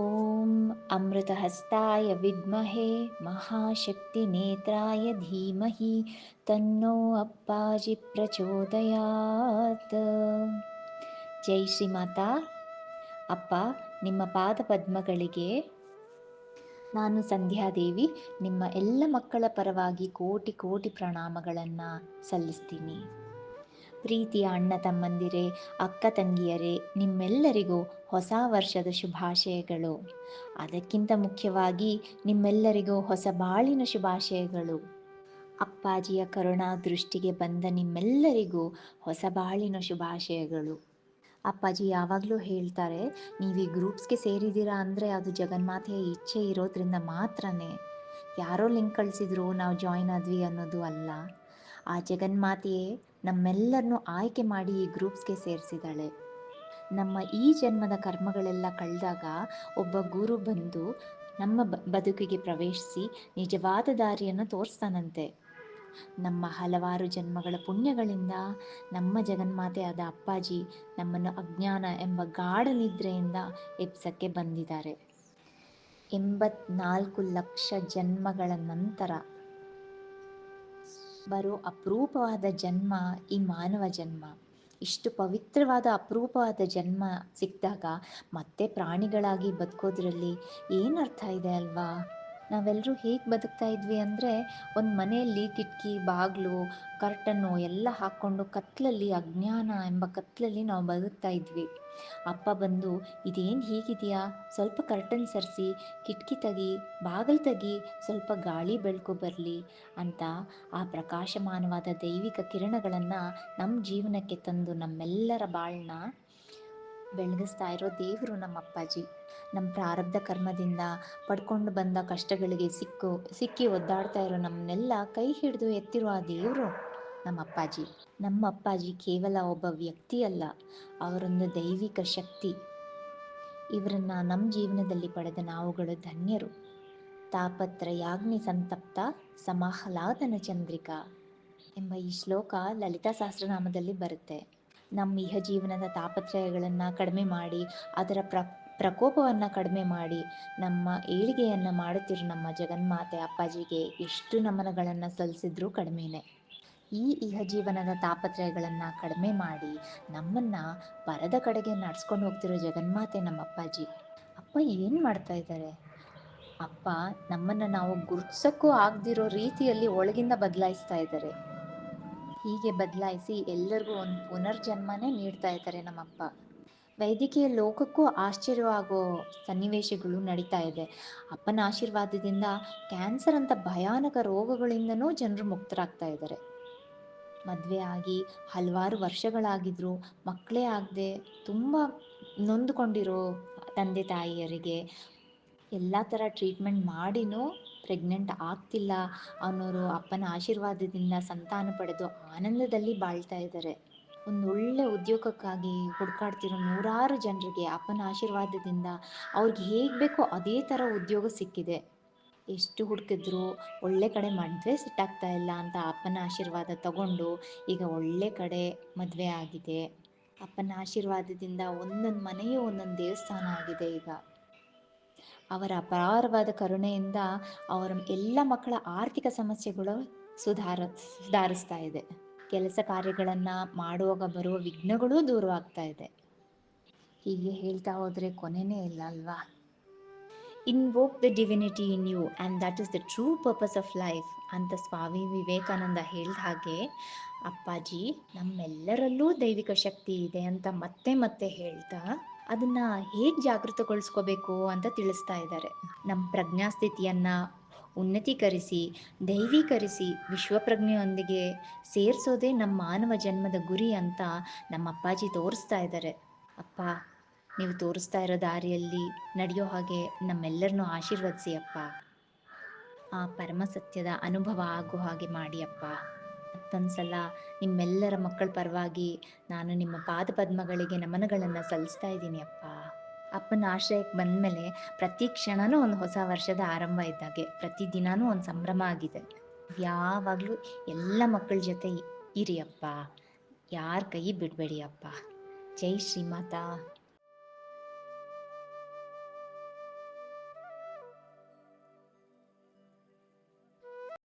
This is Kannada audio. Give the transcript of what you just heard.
ॐ अमृतहस्ताय विद्महे महाशक्तिनेत्राय धीमहि तन्नो अप्पाजि ಪ್ರಚೋದಯಾತ್ ಜೈ ಶ್ರೀಮಾತಾ ಅಪ್ಪ ನಿಮ್ಮ ಪಾದ ಪದ್ಮಗಳಿಗೆ ನಾನು ಸಂಧ್ಯಾದೇವಿ ನಿಮ್ಮ ಎಲ್ಲ ಮಕ್ಕಳ ಪರವಾಗಿ ಕೋಟಿ ಕೋಟಿ ಪ್ರಣಾಮಗಳನ್ನು ಸಲ್ಲಿಸ್ತೀನಿ ಪ್ರೀತಿಯ ಅಣ್ಣ ತಮ್ಮಂದಿರೇ, ಅಕ್ಕ ತಂಗಿಯರೇ, ನಿಮ್ಮೆಲ್ಲರಿಗೂ ಹೊಸ ವರ್ಷದ ಶುಭಾಶಯಗಳು. ಅದಕ್ಕಿಂತ ಮುಖ್ಯವಾಗಿ ನಿಮ್ಮೆಲ್ಲರಿಗೂ ಹೊಸ ಬಾಳಿನ ಶುಭಾಶಯಗಳು. ಅಪ್ಪಾಜಿಯ ಕರುಣಾ ದೃಷ್ಟಿಗೆ ಬಂದ ನಿಮ್ಮೆಲ್ಲರಿಗೂ ಹೊಸ ಬಾಳಿನ ಶುಭಾಶಯಗಳು. ಅಪ್ಪಾಜಿ ಯಾವಾಗಲೂ ಹೇಳ್ತಾರೆ, ನೀವು ಈ ಗ್ರೂಪ್ಸ್ಗೆ ಸೇರಿದ್ದೀರಾ ಅಂದರೆ ಅದು ಜಗನ್ಮಾತೆಯ ಇಚ್ಛೆ ಇರೋದ್ರಿಂದ ಮಾತ್ರನೇ. ಯಾರೋ ಲಿಂಕ್ ಕಳಿಸಿದ್ರು, ನಾವು ಜಾಯಿನ್ ಆದ್ವಿ ಅನ್ನೋದು ಅಲ್ಲ. ಆ ಜಗನ್ಮಾತೆಯೇ ನಮ್ಮೆಲ್ಲರನ್ನು ಆಯ್ಕೆ ಮಾಡಿ ಈ ಗ್ರೂಪ್ಸ್ಗೆ ಸೇರಿಸಿದಾಳೆ ನಮ್ಮ ಈ ಜನ್ಮದ ಕರ್ಮಗಳೆಲ್ಲ ಕಳೆದಾಗ ಒಬ್ಬ ಗುರು ಬಂದು ನಮ್ಮ ಬದುಕಿಗೆ ಪ್ರವೇಶಿಸಿ ನಿಜವಾದ ದಾರಿಯನ್ನು ತೋರಿಸ್ತಾನಂತೆ. ನಮ್ಮ ಹಲವಾರು ಜನ್ಮಗಳ ಪುಣ್ಯಗಳಿಂದ ನಮ್ಮ ಜಗನ್ಮಾತೆ ಆದ ಅಪ್ಪಾಜಿ ನಮ್ಮನ್ನು ಅಜ್ಞಾನ ಎಂಬ ಗಾಢ ನಿದ್ರೆಯಿಂದ ಎಬ್ಸಕ್ಕೆ ಬಂದಿದ್ದಾರೆ. ಎಂಬತ್ನಾಲ್ಕು ಲಕ್ಷ ಜನ್ಮಗಳ ನಂತರ ಬರೋ ಅಪರೂಪವಾದ ಜನ್ಮ, ಈ ಮಾನವ ಜನ್ಮ. ಇಷ್ಟು ಪವಿತ್ರವಾದ ಅಪರೂಪವಾದ ಜನ್ಮ ಸಿಕ್ಕಿದಾಗ ಮತ್ತೆ ಪ್ರಾಣಿಗಳಾಗಿ ಬದುಕೋದ್ರಲ್ಲಿ ಏನು ಅರ್ಥ ಇದೆ ಅಲ್ವಾ? ನಾವೆಲ್ಲರೂ ಹೇಗೆ ಬದುಕ್ತಾ ಇದ್ವಿ ಅಂದರೆ ಒಂದು ಮನೆಯಲ್ಲಿ ಕಿಟಕಿ, ಬಾಗಿಲು ಕರ್ಟನ್ನು ಎಲ್ಲ ಹಾಕ್ಕೊಂಡು ಕತ್ತಲಲ್ಲಿ ಅಜ್ಞಾನ ಎಂಬ ಕತ್ತಲಲ್ಲಿ ನಾವು ಬದುಕ್ತಾ ಇದ್ವಿ. ಅಪ್ಪ ಬಂದು, ಇದೇನು ಹೀಗಿದೆಯಾ? ಸ್ವಲ್ಪ ಕರ್ಟನ್ ಸರಿಸಿ, ಕಿಟಕಿ ತೆಗಿ, ಬಾಗಿಲು ತೆಗಿ, ಸ್ವಲ್ಪ ಗಾಳಿ ಬೆಳಕು ಬರಲಿ ಅಂತ ಆ ಪ್ರಕಾಶಮಾನವಾದ ದೈವಿಕ ಕಿರಣಗಳನ್ನು ನಮ್ಮ ಜೀವನಕ್ಕೆ ತಂದು ನಮ್ಮೆಲ್ಲರ ಬಾಳನ್ನ ಬೆಳಗಿಸ್ತಾ ಇರೋ ದೇವರು ನಮ್ಮ ಅಪ್ಪಾಜಿ ನಮ್ಮ ಪ್ರಾರಬ್ಧ ಕರ್ಮದಿಂದ ಪಡ್ಕೊಂಡು ಬಂದ ಕಷ್ಟಗಳಿಗೆ ಸಿಕ್ಕು, ಸಿಕ್ಕಿ ಒದ್ದಾಡ್ತಾ ಇರೋ ನಮ್ಮನ್ನೆಲ್ಲ ಕೈ ಹಿಡಿದು ಎತ್ತಿರೋ ಆ ದೇವರು ನಮ್ಮ ಅಪ್ಪಾಜಿ ನಮ್ಮ ಅಪ್ಪಾಜಿ ಕೇವಲ ಒಬ್ಬ ವ್ಯಕ್ತಿ ಅಲ್ಲ, ಅವರೊಂದು ದೈವಿಕ ಶಕ್ತಿ. ಇವರನ್ನ ನಮ್ಮ ಜೀವನದಲ್ಲಿ ಪಡೆದ ನಾವುಗಳು ಧನ್ಯರು. ತಾಪತ್ರ ಯಾಗ್ನಿ ಸಂತಪ್ತ, ಸಮಾಹ್ಲಾದನ ಚಂದ್ರಿಕಾ ಎಂಬ ಈ ಶ್ಲೋಕ ಲಲಿತಾ ಸಹಸ್ರನಾಮದಲ್ಲಿ ಬರುತ್ತೆ. ನಮ್ಮ ಇಹ ಜೀವನದ ತಾಪತ್ರಯಗಳನ್ನು ಕಡಿಮೆ ಮಾಡಿ, ಅದರ ಪ್ರ, ಪ್ರಕೋಪವನ್ನು ಕಡಿಮೆ ಮಾಡಿ, ನಮ್ಮ ಏಳಿಗೆಯನ್ನು ಮಾಡುತ್ತಿರೋ ನಮ್ಮ ಜಗನ್ಮಾತೆ ಅಪ್ಪಾಜಿಗೆ ಎಷ್ಟು ನಮನಗಳನ್ನು ಸಲ್ಲಿಸಿದ್ರೂ ಕಡಿಮೆನೆ. ಈ ಇಹ ಜೀವನದ ತಾಪತ್ರಯಗಳನ್ನು ಕಡಿಮೆ ಮಾಡಿ, ನಮ್ಮನ್ನು ಪರದ ಕಡೆಗೆ ನಡ್ಸ್ಕೊಂಡು ಹೋಗ್ತಿರೋ ಜಗನ್ಮಾತೆ ನಮ್ಮ ಅಪ್ಪಾಜಿ. ಅಪ್ಪ ಏನು ಮಾಡ್ತಾ ಇದ್ದಾರೆ ಅಪ್ಪ ನಮ್ಮನ್ನು ನಾವು ಗುರುತಿಸೋಕ್ಕೂ ಆಗದಿರೋ ರೀತಿಯಲ್ಲಿ ಒಳಗಿಂದ ಬದಲಾಯಿಸ್ತಾ ಇದ್ದಾರೆ ಹೀಗೆ ಬದಲಾಯಿಸಿ ಎಲ್ಲರಿಗೂ ಒಂದು ಪುನರ್ಜನ್ಮನೇ ನೀಡ್ತಾ ಇದ್ದಾರೆ ನಮ್ಮಪ್ಪ. ವೈದ್ಯಕೀಯ ಲೋಕಕ್ಕೂ ಆಶ್ಚರ್ಯವಾಗೋ ಸನ್ನಿವೇಶಗಳು ನಡೀತಾ ಇದೆ. ಅಪ್ಪನ ಆಶೀರ್ವಾದದಿಂದ ಕ್ಯಾನ್ಸರ್ ಅಂತ ಭಯಾನಕ ರೋಗಗಳಿಂದನೂ ಜನರು ಮುಕ್ತರಾಗ್ತಾ ಇದ್ದಾರೆ. ಮದುವೆ ಆಗಿ ಹಲವಾರು ವರ್ಷಗಳಾಗಿದ್ರು ಮಕ್ಕಳೇ ಆಗದೆ ತುಂಬ ನೊಂದುಕೊಂಡಿರೋ ತಂದೆ ತಾಯಿಯರಿಗೆ ಎಲ್ಲ ಥರ ಟ್ರೀಟ್ಮೆಂಟ್ ಮಾಡಿನೂ ಪ್ರೆಗ್ನೆಂಟ್ ಆಗ್ತಿಲ್ಲ ಅನ್ನೋರು ಅಪ್ಪನ ಆಶೀರ್ವಾದದಿಂದ ಸಂತಾನ ಪಡೆದು ಆನಂದದಲ್ಲಿ ಬಾಳ್ತಾ ಇದ್ದಾರೆ. ಒಂದು ಒಳ್ಳೆ ಉದ್ಯೋಗಕ್ಕಾಗಿ ಹುಡುಕಾಡ್ತಿರೋ ನೂರಾರು ಜನರಿಗೆ ಅಪ್ಪನ ಆಶೀರ್ವಾದದಿಂದ ಅವ್ರಿಗೆ ಹೇಗೆ ಬೇಕೋ ಅದೇ ಥರ ಉದ್ಯೋಗ ಸಿಕ್ಕಿದೆ. ಎಷ್ಟು ಹುಡುಕಿದ್ರು ಒಳ್ಳೆ ಕಡೆ ಮದುವೆ ಸಿಟ್ಟಾಗ್ತಾ ಇಲ್ಲ ಅಂತ ಅಪ್ಪನ ಆಶೀರ್ವಾದ ತಗೊಂಡು ಈಗ ಒಳ್ಳೆ ಕಡೆ ಮದುವೆ ಆಗಿದೆ. ಅಪ್ಪನ ಆಶೀರ್ವಾದದಿಂದ ಒಂದೊಂದು ಮನೆಯೂ ಒಂದೊಂದು ದೇವಸ್ಥಾನ ಆಗಿದೆ ಈಗ. ಅವರ ಅಪಾರವಾದ ಕರುಣೆಯಿಂದ ಅವರ ಎಲ್ಲ ಮಕ್ಕಳ ಆರ್ಥಿಕ ಸಮಸ್ಯೆಗಳು ಸುಧಾರ, ಸುಧಾರಿಸ್ತಾ ಇದೆ. ಕೆಲಸ ಕಾರ್ಯಗಳನ್ನು ಮಾಡುವಾಗ ಬರುವ ವಿಘ್ನಗಳು ದೂರವಾಗ್ತಾ ಇದೆ. ಹೀಗೆ ಹೇಳ್ತಾ ಹೋದರೆ ಕೊನೆನೇ ಇಲ್ಲ ಅಲ್ವಾ? Invoke the divinity in you and that is the true purpose of life ಅಂತ ಸ್ವಾಮಿ ವಿವೇಕಾನಂದ ಹೇಳಿದ ಹಾಗೆ, ಅಪ್ಪಾಜಿ, ನಮ್ಮೆಲ್ಲರಲ್ಲೂ ದೈವಿಕ ಶಕ್ತಿ ಇದೆ ಅಂತ ಮತ್ತೆ ಮತ್ತೆ ಹೇಳ್ತಾ ಅದನ್ನ ಹೇಗೆ ಜಾಗೃತಗೊಳಿಸ್ಕೋಬೇಕು ಅಂತ ತಿಳಿಸ್ತಾ ಇದ್ದಾರೆ. ನಮ್ಮ ಪ್ರಜ್ಞಾಸ್ಥಿತಿಯನ್ನ ಉನ್ನತೀಕರಿಸಿ, ದೈವೀಕರಿಸಿ, ವಿಶ್ವಪ್ರಜ್ಞೆಯೊಂದಿಗೆ ಸೇರಿಸೋದೇ ನಮ್ಮ ಮಾನವ ಜನ್ಮದ ಗುರಿ ಅಂತ ನಮ್ಮ ಅಪ್ಪಾಜಿ ತೋರಿಸ್ತಾ ಇದ್ದಾರೆ. ಅಪ್ಪ, ನೀವು ತೋರಿಸ್ತಾ ಇರೋ ದಾರಿಯಲ್ಲಿ ನಡೆಯೋ ಹಾಗೆ ನಮ್ಮೆಲ್ಲರನ್ನೂ ಆಶೀರ್ವದಿಸಿ ಅಪ್ಪ. ಆ ಪರಮ ಸತ್ಯದ ಅನುಭವ ಆಗೋ ಹಾಗೆ ಮಾಡಿ ಅಪ್ಪ. ಮತ್ತೊಂದ್ಸಲ ನಿಮ್ಮೆಲ್ಲರ ಮಕ್ಕಳ ಪರವಾಗಿ ನಾನು ನಿಮ್ಮ ಪಾದ ಪದ್ಮಗಳಿಗೆ ನಮನಗಳನ್ನು ಸಲ್ಲಿಸ್ತಾ ಇದ್ದೀನಿ ಅಪ್ಪ. ಅಪ್ಪನ ಆಶ್ರಯಕ್ಕೆ ಬಂದಮೇಲೆ ಪ್ರತಿ ಕ್ಷಣನೂ ಒಂದು ಹೊಸ ವರ್ಷದ ಆರಂಭ ಇದ್ದಾಗೆ. ಪ್ರತಿ ದಿನಾನೂ ಒಂದು ಸಂಭ್ರಮ ಆಗಿದೆ. ಯಾವಾಗಲೂ ಎಲ್ಲ ಮಕ್ಕಳ ಜೊತೆ ಇರಿ ಅಪ್ಪ. ಯಾರ ಕೈ ಬಿಡಬೇಡಿ ಅಪ್ಪ. ಜೈ ಶ್ರೀಮಾತಾ